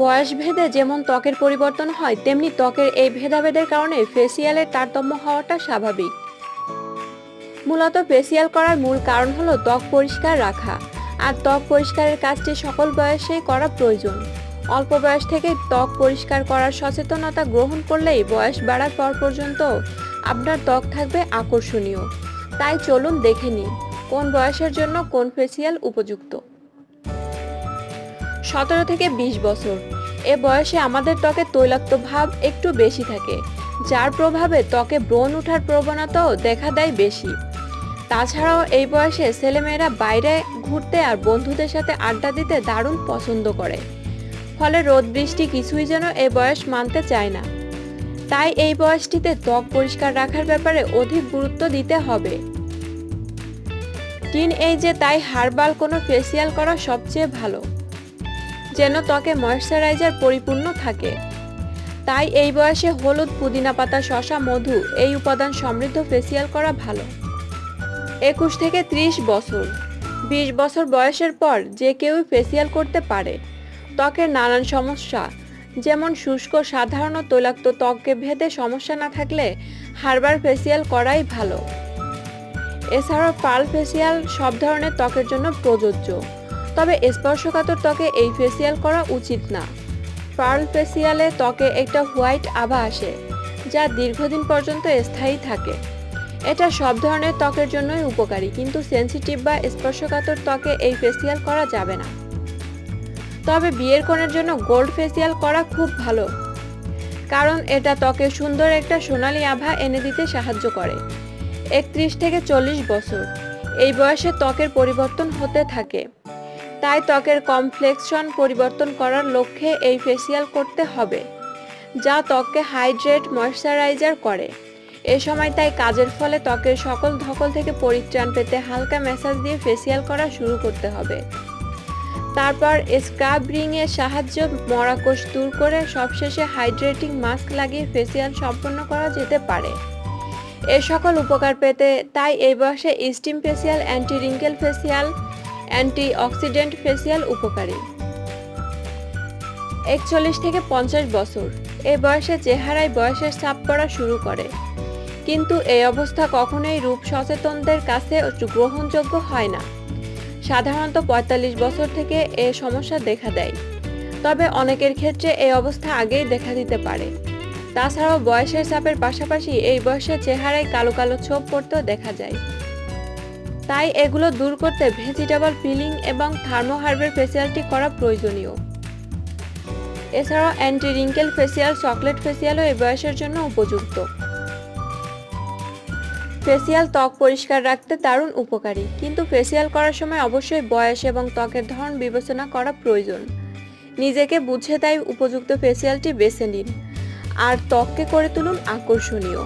বয়স ভেদে যেমন ত্বকের পরিবর্তন হয়, তেমনি ত্বকের এই ভেদাভেদের কারণে ফেসিয়ালের তারতম্য হওয়াটা স্বাভাবিক। মূলত ফেসিয়াল করার মূল কারণ হলো ত্বক পরিষ্কার রাখা, আর ত্বক পরিষ্কারের কাজটি সকল বয়সেই করা প্রয়োজন। অল্প বয়স থেকে ত্বক পরিষ্কার করার সচেতনতা গ্রহণ করলেই বয়স বাড়ার পর পর্যন্ত আপনার ত্বক থাকবে আকর্ষণীয়। তাই চলুন দেখে নিন কোন বয়সের জন্য কোন ফেসিয়াল উপযুক্ত। সতেরো থেকে বিশ বছর। এ বয়সে আমাদের ত্বকে তৈলাক্ত ভাব একটু বেশি থাকে, যার প্রভাবে ত্বকে ব্রণ ওঠার প্রবণতাও দেখা দেয় বেশি। তাছাড়াও এই বয়সে ছেলেমেয়েরা বাইরে ঘুরতে আর বন্ধুদের সাথে আড্ডা দিতে দারুণ পছন্দ করে। ফলে রোদ, বৃষ্টি কিছুই যেন এ বয়স মানতে চায় না। তাই এই বয়সটিতে ত্বক পরিষ্কার রাখার ব্যাপারে অধিক গুরুত্ব দিতে হবে। টিন এই যে, তাই হার্বাল কোনো ফেসিয়াল করা সবচেয়ে ভালো। যেন ত্বকে ময়শ্চারাইজার পরিপূর্ণ থাকে। তাই এই বয়সে হলুদ, পুদিনা পাতা, শশা, মধু এই উপাদান সমৃদ্ধ ফেসিয়াল করা ভালো। একুশ থেকে ত্রিশ বছর। বিশ বছর বয়সের পর যে কেউই ফেসিয়াল করতে পারে ত্বকের নানান সমস্যা, যেমন শুষ্ক, সাধারণ তৈলাক্ত ত্বককে ভেদে সমস্যা না থাকলে হার্বাল ফেসিয়াল করাই ভালো। এছাড়াও পাল ফেসিয়াল সব ধরনের ত্বকের জন্য প্রযোজ্য। তবে স্পর্শকাতর ত্বকে এই ফেসিয়াল করা উচিত না। পার্ল ফেসিয়ালে ত্বকে একটা হোয়াইট আভা আসে, যা দীর্ঘদিন পর্যন্ত স্থায়ী থাকে। এটা সব ধরনের ত্বকের জন্যই উপকারী, কিন্তু সেন্সিটিভ বা স্পর্শকাতর ত্বকে এই ফেসিয়াল করা যাবে না। তবে বিয়ের কোণের জন্য গোল্ড ফেসিয়াল করা খুব ভালো, কারণ এটা ত্বকে সুন্দর একটা সোনালী আভা এনে দিতে সাহায্য করে। একত্রিশ থেকে চল্লিশ বছর, এই বয়সে ত্বকের পরিবর্তন হতে থাকে। তাই ত্বকের কমপ্লেক্সন পরিবর্তন করার লক্ষ্যে এই ফেসিয়াল করতে হবে, যা ত্বককে হাইড্রেট ময়শ্চারাইজার করে। এ সময় তাই কাজের ফলে ত্বকের সকল ধকল থেকে পরিত্রাণ পেতে হালকা ম্যাসাজ দিয়ে ফেসিয়াল করা শুরু করতে হবে। তারপর স্ক্রাব রিংয়ের সাহায্যে, মরাকোষ দূর করে সবশেষে হাইড্রেটিং মাস্ক লাগিয়ে ফেসিয়াল সম্পন্ন করা যেতে পারে। এ সকল উপকার পেতে তাই এই বয়সে steam facial anti wrinkle facial anti oxidant facial উপকারী। একচল্লিশ থেকে পঞ্চাশ বছর। এই বয়সে চেহারায় বয়সের ছাপ পড়া শুরু করে। কিন্তু এই অবস্থা কখনোই রূপ সচেতনদের কাছে গ্রহণযোগ্য হয় না। সাধারণত পঁয়তাল্লিশ বছর থেকে এ সমস্যা দেখা দেয়। তবে অনেকের ক্ষেত্রে এই অবস্থা আগেই দেখা দিতে পারে। তাছাড়াও বয়সের চাপের পাশাপাশি এই বয়সে চেহারায় কালো কালো ছোপ পড়তেও দেখা যায়। তাই এগুলো দূর করতে ভেজিটেবল পিলিং এবং থার্মোহার্বের ফেসিয়ালটি করা প্রয়োজনীয়। এছাড়াও অ্যান্টি রিঙ্কেল ফেসিয়াল চকলেট ফেসিয়ালও এই বয়সের জন্য উপযুক্ত। ফেসিয়াল ত্বক পরিষ্কার রাখতে দারুণ উপকারী, কিন্তু ফেসিয়াল করার সময় অবশ্যই বয়স এবং ত্বকের ধরন বিবেচনা করা প্রয়োজন। নিজেকে বুঝে তাই উপযুক্ত ফেসিয়ালটি বেছে নিন। আর ত্বককে করে তুলুন আকর্ষণীয়।